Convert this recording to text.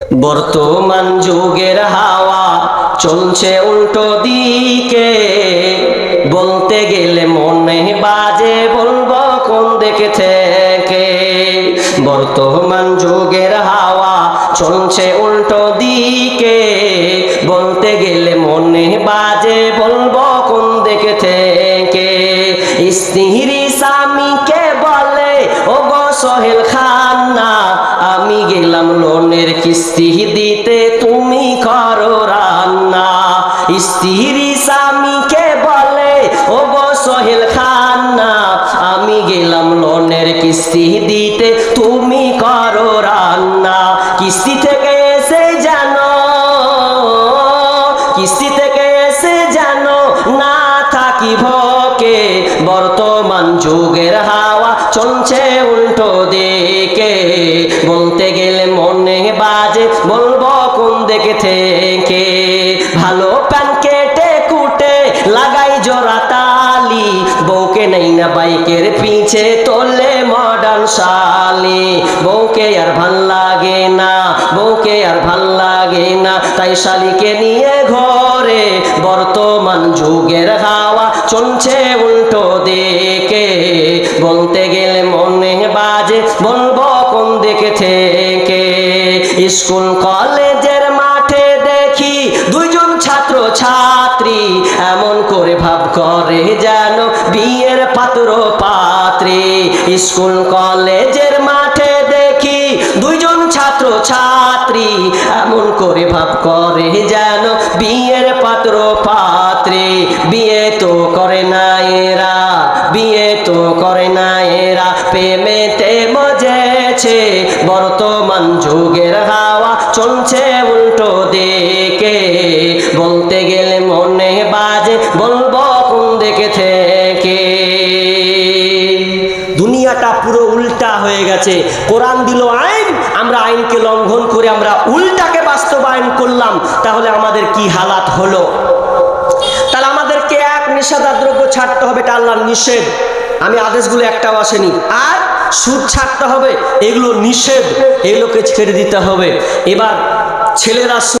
বর্তমান যুগের হাওয়া চলছে উল্টো দিকে। বলতে গেলে মনে বাজে বলব কোন দিকে থেকে। বর্তমান যুগের হাওয়া চলছে উল্টো দিকে। বলতে গেলে মনে বাজে বলব কোন দেখে থেকে। স্ত্রী স্বামীকে বলে ও গো সোহেল খান্না আমি গেলাম লোনের কিস্তি দিতে, তুমি করো রান্না। স্ত্রী স্বামীকে বলে ও গো সোহেল খান্না, আমি গেলাম লোনের কিস্তি দিতে, তুমি করো রান্না। কিস্তি থেকে এসে জানো, কিস্তি থেকে এসে জানো, না থাকি ভকে। বর্তমান যুগের হাওয়া চলছে উল্টো দিকে। বলতে গেলে মনে বাজে। বলব কোন দেখে থেকে? ভালো প্যান কেটে কুটে লাগাই জোড়া তালি। বউকে নেই না বাইকের পিছে তোলে মডার্ন শালি। বউকে আর ভালো লাগে না, বউকে আর ভালো লাগে না। তাই শালিকে নিয়ে ঘরে বর্তমান যুগের হাওয়া চলছে উল্টো দিকে। বলতে গেলে মনে বাজে দিকে থেকে স্কুল, কলেজের মাঠে দেখি দুইজন ছাত্র ছাত্রী এমন করে ভাব করে যেন বিয়ের পাত্র পাত্রী স্কুল, কলেজের মাঠে দেখি ছাত্র ছাত্রী এমন করে ভাব করে যেন বিয়ের পাত্র বিয়ে তো করে না এরা, বিয়ে তো করে না এরা মজেছে বর্তমান যুগের হাওয়া চলছে উল্টো দিকে। বলতে গেলে মনে বাজে, বলব কোন দিকে থেকে। দুনিয়াটা পুরো উল্টা হয়ে গেছে। কোরআন দিল আইন, আমরা আইনকে লঙ্ঘন করে আমরা উল্টাকে বাস্তবায়ন করলাম। তাহলে আমাদের কি হালাত হলো? তাহলে আমাদেরকে এক দ্রব্য ছাড়তে হবে, এটা আল্লাহর নিষেধ। আমি আদেশগুলো একটাও আসেনি। আর সুদ ছাড়তে হবে এগুলো নিষেধ এগুলোকে ছেড়ে দিতে হবে। এবার ছেলেরা